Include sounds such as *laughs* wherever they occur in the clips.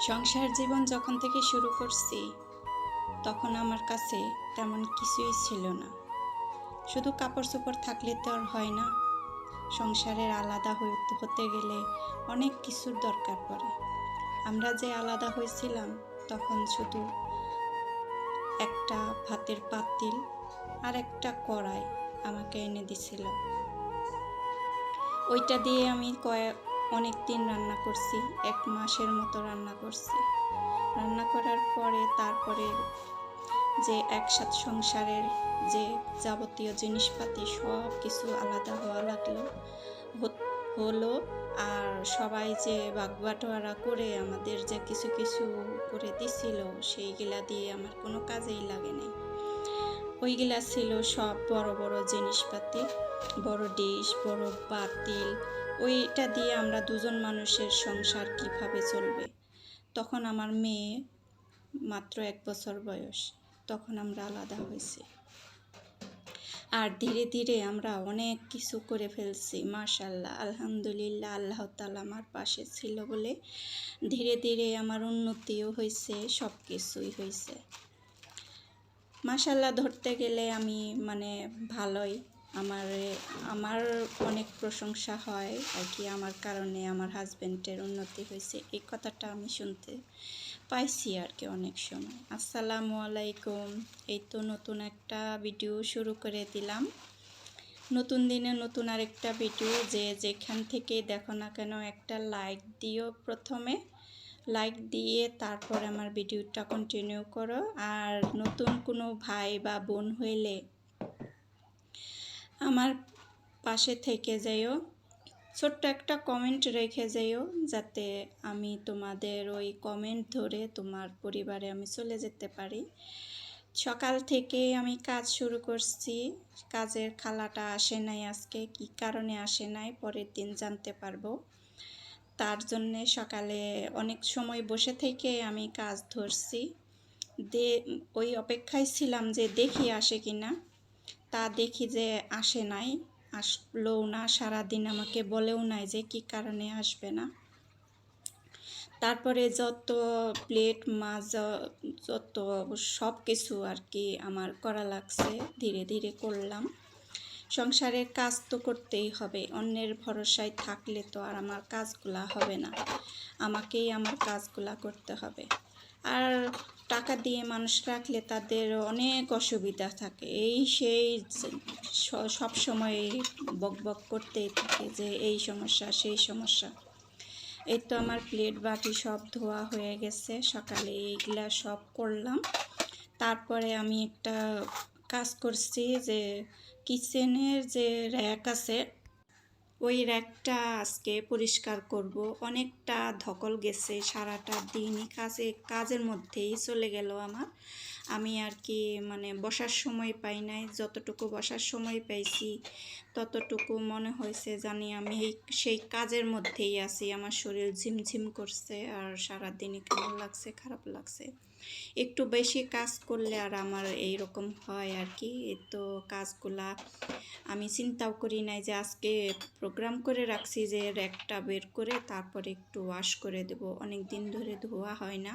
সংসার জীবন যখন থেকে শুরু করছি, তখন আমার কাছে তেমন কিছুই ছিল না। শুধু কাপড় চোপড় থাকলে তো আর হয় না। সংসারের আলাদা হতে গেলে অনেক কিছুর দরকার পড়ে। আমরা যে আলাদা হয়েছিলাম, তখন শুধু একটা ভাতের পাতিল আর একটা কড়াই আমাকে এনে দিছিল। ওইটা দিয়ে আমি কয়েক অনেক দিন রান্না করছি, এক মাসের মতো রান্না করছি। রান্না করার পরে তারপরে যে একসাথ সংসারের যে যাবতীয় জিনিসপাতি সব কিছু আলাদা হওয়া লাগল হলো আর সবাই যে বাগবাটোয়ারা করে আমাদের যে কিছু কিছু করে দিছিল, সেইগুলা দিয়ে আমার কোনো কাজেই লাগে নাই। ওইগুলা ছিল সব বড় বড় জিনিসপাতি, বড় ডিশ, বড় পাতিল ওইটা দিয়ে আমরা দুজন মানুষের সংসার কীভাবে চলবে? তখন আমার মেয়ে মাত্র এক বছর বয়স, তখন আমরা আলাদা হয়েছি। আর ধীরে ধীরে আমরা অনেক কিছু করে ফেলছি মাশাল্লাহ আলহামদুলিল্লাহ, আল্লাহ তালা আমার পাশে ছিল বলে ধীরে ধীরে আমার উন্নতিও হয়েছে সব কিছুই হয়েছে। মাশাল্লাহ ধরতে গেলে আমি মানে ভালোই। আমার আমার অনেক প্রশংসা হয় আর কি আমার কারণে আমার হাজব্যান্ডের উন্নতি হয়েছে। এই কথাটা আমি শুনতে পাইছি আর কি অনেক সময়। আসসালামু আলাইকুম। এই তো নতুন একটা ভিডিও শুরু করে দিলাম। নতুন দিনে নতুন আরেকটা ভিডিও যে যেখান থেকে দেখো না কেন একটা লাইক দিও প্রথমে। লাইক দিয়ে তারপর আমার ভিডিওটা কন্টিনিউ করো। আর নতুন কোনো ভাই বা বোন হইলে আমার পাশে থেকে যাইও। ছোট্ট একটা কমেন্ট রেখে যাইও, যাতে আমি তোমাদের ওই কমেন্ট ধরে তোমার পরিবারে আমি চলে যেতে পারি। সকাল থেকে আমি কাজ শুরু করছি। কাজের খালাটা আসে নাই আজকে, কি কারণে আসে নাই পরের দিন জানতে পারব। তার জন্যে সকালে অনেক সময় বসে থেকে আমি কাজ ধরছি। দে ওই অপেক্ষায় ছিলাম যে দেখি আসে কি না তা দেখি যে আসে নাই। আসলেও না, সারাদিন আমাকে বলেও নাই যে কি কারণে আসবে না। তারপরে যত প্লেট, মাছ যত সব কিছু আর কি আমার করা লাগছে, ধীরে ধীরে করলাম। সংসারের কাজ তো করতেই হবে, অন্যের ভরসায় থাকলে তো আর আমার কাজগুলা হবে না। আমাকেই আমার কাজগুলা করতে হবে। আর টাকা দিয়ে মানুষ রাখলে তাদের অনেক অসুবিধা থাকে। এই সেই সব সময় বক বক করতেই থাকে যে এই সমস্যা, সেই সমস্যা। এই তো আমার প্লেট বাটি সব ধোয়া হয়ে গেছে, সকালে এইগুলা সব করলাম। তারপরে আমি একটা কাজ করছি যে কিচেনের যে র্যাক আছে ওই র্যাকটা আজকে পরিষ্কার করব। অনেকটা ধকল গেছে, সারাটা দিনই কাজে, কাজের মধ্যেই চলে গেল আমার। আমি আর কি মানে বসার সময় পাই নাই, যতটুকু বসার সময় পাইছি ততটুকু মনে হয়েছে জানি আমি এই, সেই কাজের মধ্যেই আছি। আমার শরীর ঝিমঝিম করছে আর সারাদিনই কেমন লাগছে, খারাপ লাগছে। একটু বেশি কাজ করলে আর আমার এই রকম হয় আর কি। তো কাজগুলা আমি চিন্তাও করি নাই যে আজকে প্রোগ্রাম করে রাখছি যে র্যাকটা বের করে তারপরে একটু ওয়াশ করে দেব। অনেক দিন ধরে ধোয়া হয় না।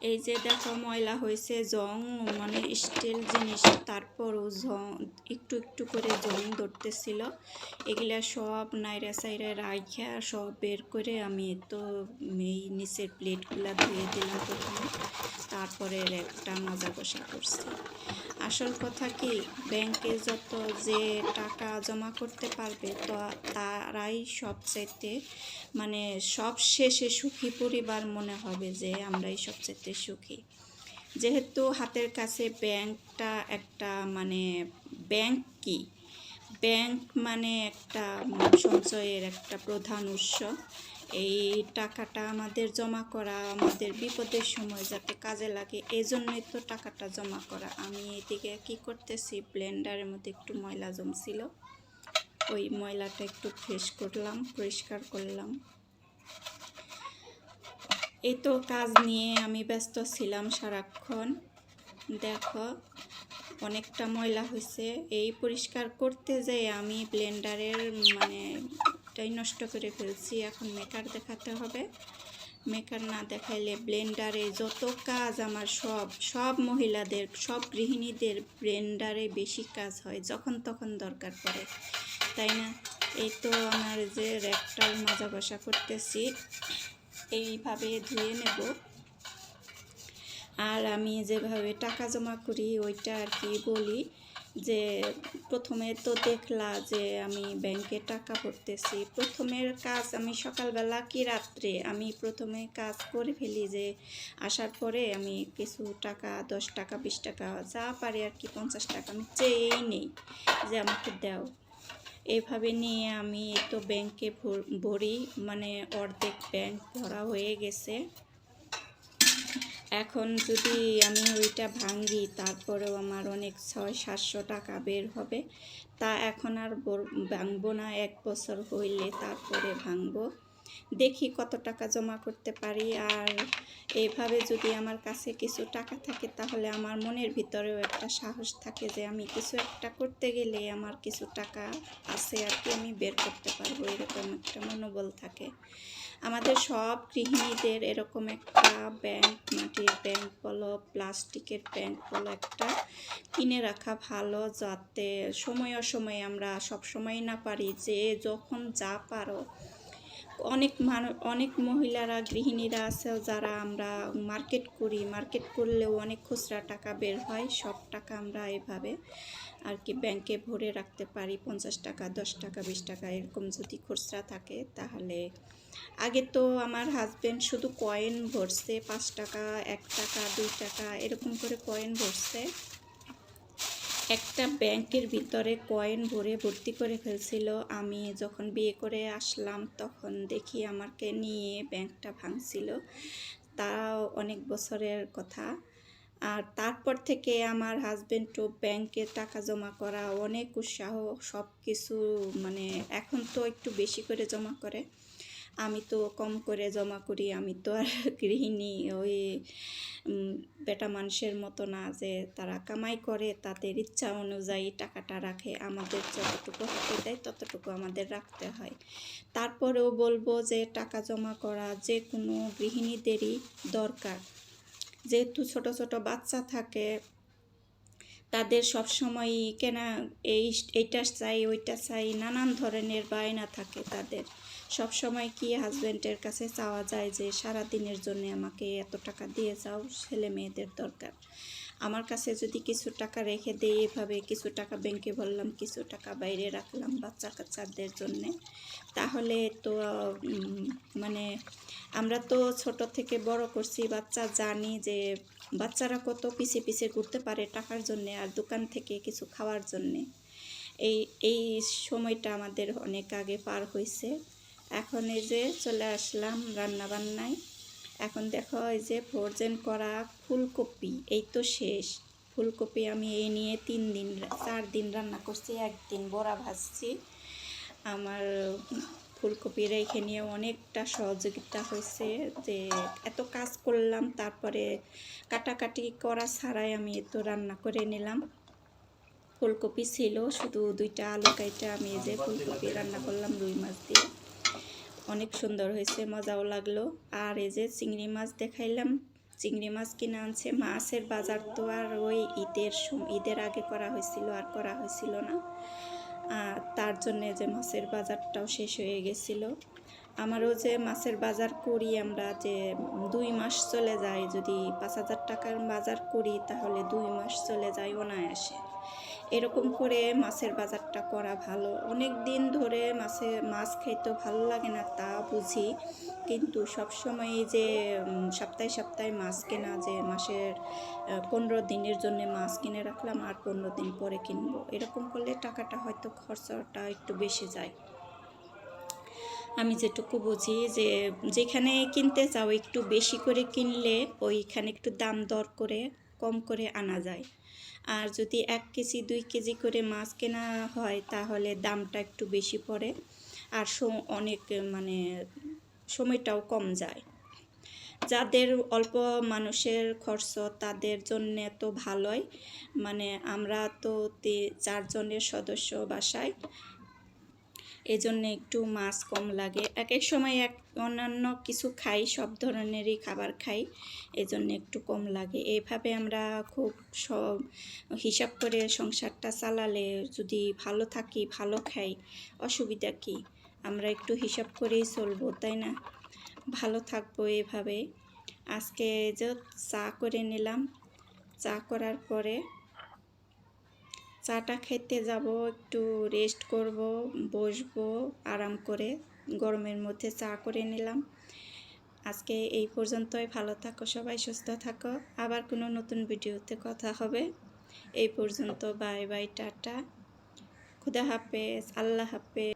এই যে দেখো ময়লা হয়েছে, জং মানে স্টিল জিনিস, তারপরও জং, একটু একটু করে জং ধরতেছিল। এগুলা সব নাইরা সাইরা রাইখা, সব বের করে আমি তো এই নিচের প্লেটগুলা ধুয়ে দিলাম প্রথমে, তারপরে একটা মাজা কষা করছি। আসল কথা কি, ব্যাংকে যত যে টাকা জমা করতে পারবে, তো, তারাই সবচাইতে মানে সব শেষে সুখী পরিবার মনে হবে যে আমরাই সবচাইতে সুখী। যেহেতু হাতের কাছে ব্যাংকটা একটা মানে ব্যাংক কি? ব্যাংক মানে একটা সঞ্চয়ের একটা প্রধান উৎস। এই টাকাটা আমাদের জমা করা আমাদের বিপদের সময় যাতে কাজে লাগে এই জন্যই তো টাকাটা জমা করা। আমি এদিকে কি করতেছি? ব্লেন্ডারের মধ্যে একটু ময়লা জমছিল। ওই ময়লাটা একটু ফ্রেশ করলাম, পরিষ্কার করলাম। এই তো কাজ নিয়ে আমি ব্যস্ত ছিলাম সারাক্ষণ। দেখো, অনেকটা ময়লা হয়েছে এই পরিষ্কার করতে যেয়ে আমি ব্লেন্ডারের মানে এটাই নষ্ট করে ফেলছি। এখন মেকার দেখাতে হবে। মেকার না দেখাইলে ব্লেন্ডারে যত কাজ আমার সব সব মহিলাদের, সব গৃহিণীদের ব্লেন্ডারে বেশি কাজ হয়, যখন তখন দরকার পড়ে। তাই না? এই তো আমার যে র্যাকটাল মাজা বসা করতেছি। এইভাবে ধুয়ে নেব। আর আমি যেভাবে টাকা জমা করি ওইটা আর কি বলি যে, প্রথমে তো দেখলা যে আমি ব্যাংকে টাকা ভরতেছি। প্রথমের কাজ আমি সকালবেলা কি রাত্রে? আমি প্রথমে কাজ করে ফেলি যে, আসার পরে আমি কিছু টাকা, দশ টাকা, বিশ টাকা, যা পারি আর কি পঞ্চাশ টাকা আমি চেয়েই নেই যে আমাকে দাও। এভাবে নিয়ে আমি তো ব্যাংকে ভর- মানে অর্ধেক ব্যাংক ভরা হয়ে গেছে। এখন যদি আমি ওইটা ভাঙ্গি, তারপরেও আমার অনেক ছয়, সাতশো টাকা বের হবে। তা এখন আর ভাঙবো না, এক বছর হইলে তারপরে ভাঙবো। দেখি কত টাকা জমা করতে পারি। আর এইভাবে যদি আমার কাছে কিছু টাকা থাকে, তাহলে আমার মনের ভিতরেও একটা সাহস থাকে যে আমি কিছু একটা করতে গেলে আমার কিছু টাকা আছে আর কি, আমি বের করতে পারব, এরকম একটা মনোবল থাকে। আমাদের সব গৃহিণীদের এরকম একটা ব্যাংক, মাটির ব্যাংক বলো, প্লাস্টিকের ব্যাংক বলো, একটা কিনে রাখা ভালো, যাতে সময় অসময়ে আমরা সব সময় না পারি যে যখন যা পারো অনেক অনেক মহিলারা, গৃহিণীরা আছে যারা আমরা মার্কেট করি। মার্কেট করলেও অনেক খুচরা টাকা বের হয়, সব টাকা আমরা এভাবে আর কি ব্যাংকে ভরে রাখতে পারি, পঞ্চাশ টাকা, দশ টাকা, বিশ টাকা, এরকম যদি খুচরা থাকে তাহলে। আগে তো আমার হাজব্যান্ড শুধু কয়েন ভরছে, পাঁচ টাকা, এক টাকা, দুই টাকা, এরকম করে কয়েন ভরছে। একটা ব্যাংকের ভিতরে কয়েন ভরে ভর্তি করে ফেলছিল। আমি যখন বিয়ে করে আসলাম, তখন দেখি আমাকে নিয়ে ব্যাংকটা ভাঙছিল। তাও অনেক বছরের কথা। আর তারপর থেকে আমার হাজবেন্ডও ব্যাংকে টাকা জমা করা, অনেক উৎসাহ সব কিছু মানে এখন তো একটু বেশি করে জমা করে। আমি তো কম করে জমা করি, আমি তো আর *laughs* গৃহিণী, ওই বেটা মানুষের মতো না যে তারা কামাই করে, তাদের ইচ্ছা অনুযায়ী টাকাটা রাখে, আমাদের যতটুকু হাতে দেয় ততটুকু আমাদের রাখতে হয়। তারপরেও বলব যে টাকা জমা করা যে কোনো গৃহিণীদেরই দরকার। যেহেতু ছোট ছোট বাচ্চা থাকে তাদের সব সময় কেনা এই, এইটা চাই, ওইটা চাই, নানান ধরনের বায়না থাকে তাদের। সব সময় কি হাজবেন্ডের কাছে চাওয়া যায় যে সারা দিনের জন্য আমাকে এত টাকা দিয়ে যাও, ছেলে মেয়েদের দরকার। আমার কাছে যদি কিছু টাকা রেখে দেই এভাবে কিছু টাকা ব্যাংকে ভরলাম, কিছু টাকা বাইরে রাখলাম বাচ্চা কাচ্চাদের জন্যে, তাহলে তো মানে আমরা তো ছোট থেকে বড় করছি, বাচ্চা জানি যে বাচ্চারা কত পিছে পিছে ঘুরতে পারে টাকার জন্যে আর দোকান থেকে কিছু খাওয়ার জন্যে। এই এই সময়টা আমাদের অনেক আগে পার হয়েছে এখন এই যে চলে আসলাম রান্না বান্নায় এখন দেখো এই যে ফ্রোজেন করা ফুলকপি, এই তো শেষ। ফুলকপি আমি এই নিয়ে তিন দিন চার দিন রান্না করছি, একদিন বড়া ভাজছি। আমার ফুলকপি রেখে নিয়ে অনেকটা সহযোগিতা হয়েছে যে এত কাজ করলাম, তারপরে কাটাকাটি করা ছাড়াই আমি তো রান্না করে নিলাম। ফুলকপি ছিল, শুধু দুইটা আলু কাইটা আমি এই যে ফুলকপি রান্না করলাম রুই মাছ দিয়ে। অনেক সুন্দর হয়েছে, মজাও লাগল। আর এই যে চিংড়ি মাছ দেখাইলাম চিংড়ি মাছ কিনে আনছে। মাছের বাজার তো আর ওই ঈদের ঈদের আগে করা হয়েছিল, আর করা হয়েছিল না। তার জন্যে যে মাছের বাজারটাও শেষ হয়ে গেছিল। আমারও যে মাছের বাজার করি আমরা, যে দুই মাস চলে যায়, যদি পাঁচ হাজার টাকার বাজার করি, তাহলে দুই মাস চলে যায় অনায়াসে। এরকম করে মাছের বাজারটা করা ভালো। অনেক দিন ধরে মাছে, মাছ খাইতে ভালো লাগে না তা বুঝি। কিন্তু সবসময় যে সপ্তাহে সপ্তাহে মাছ কেনা, যে মাসের পনেরো দিনের জন্য মাছ কিনে রাখলাম আর পনেরো দিন পরে কিনবো, এরকম করলে টাকাটা হয়তো খরচাটা একটু বেশি যায়। আমি যেটুকু বুঝি যে, যেখানে কিনতে চাও একটু বেশি করে কিনলে ওইখানে একটু দাম দর করে কম করে আনা যায়। আর যদি এক কেজি, দুই কেজি করে মাছ কেনা হয়, তাহলে দামটা একটু বেশি পড়ে। আর অনেক মানে সময়টাও কম যায়। যাদের অল্প মানুষের খরচ, তাদের জন্য তো ভালোই। মানে আমরা তি- চারজনের সদস্য বাসায়। এজন্য একটু মাছ কম লাগে। এক এক সময় এক অন্যান্য কিছু খাই, সব ধরনেরই খাবার খাই, এজন্য একটু কম লাগে। এইভাবে আমরা খুব সব হিসাব করে সংসারটা চালালে যদি ভালো থাকি, ভালো খাই, অসুবিধা কী? আমরা একটু হিসাব করেই চলবো, তাই না? ভালো থাকব এভাবে। আজকে যে চা করে নিলাম, চা করার পরে চাটা খেতে যাব, একটু রেস্ট করব, বসবো, আরাম করে গরমের মধ্যে চা করে নিলাম। আজকে এই পর্যন্তই, ভালো থাকো সবাই, সুস্থ থাকো। আবার কোনো নতুন ভিডিওতে কথা হবে। এই পর্যন্ত, বাই বাই, টাটা। খুদা হাফেজ, আল্লাহ হাফেজ।